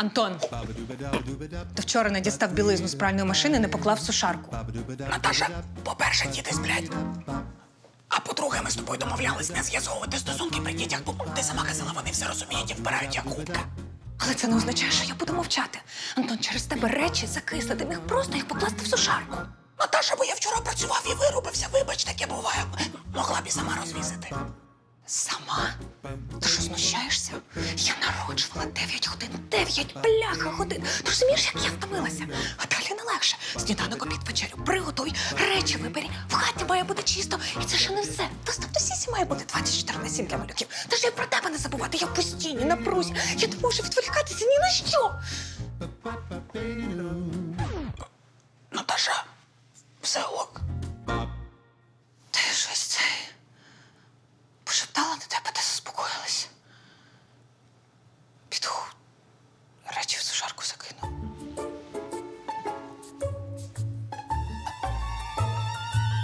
Антон, ти вчора не дістав білизну з пральної машини, не поклав сушарку. Наташа, по-перше, діти сплять. А по-друге, ми з тобою домовлялись не з'ясовувати стосунки при дітях, бо ти сама казала, вони все розуміють і вбирають як губка. Але це не означає, що я буду мовчати. Антон, через тебе речі закисли, ти міг просто їх покласти в сушарку. Наташа, бо я вчора працював і вирубився. Вибач, таке буває. Могла б і сама розвісити. Сама? Знущаєшся? Я народжувала 9 годин, 9 бляха годин. Ти розумієш, як я втомилася? А далі не легше. Сніданок обід вечерю, приготуй, речі вибері. В хаті має бути чисто. І це ще не все. Доступ до сісі має бути 24 на 7 для малюків. Та ж я про тебе не забувати. Я в постійній напрузі. Я не можу відволікатися ні на що. Наташа, все ок.